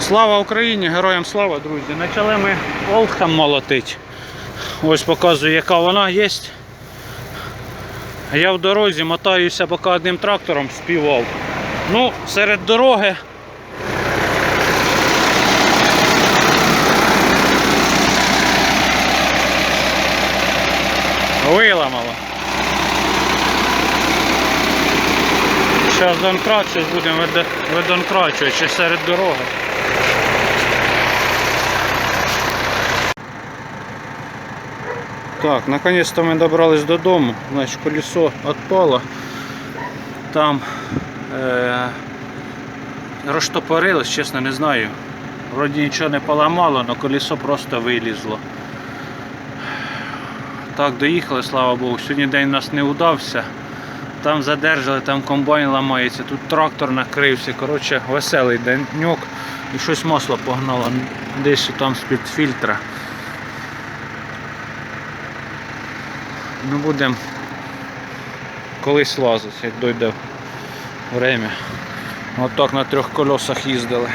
Слава Україні, героям слава, друзі. Почали ми Олдхам молотить. Ось показую, яка вона є. Я в дорозі мотаюся поки одним трактором співав. Ну, серед дороги. Виламало. Зараз донкрачусь, будемо видо- видонкрачувати ще серед дороги. Так, наконец-то мы добрались додому. Значит, колесо отпало. Там е- розтопорилось, чесно не знаю. Вроді нічого не поламало, але колесо просто вилізло. Так, доїхали, слава Богу. Сьогодні день у нас не удався. Там задержали, там комбайн ламається, тут трактор накрився. Коротше, веселий деньок. І щось масло погнало десь там з-під фільтра. Ну будемо колись лазити, як дойде время. От так на трьох колесах їздили.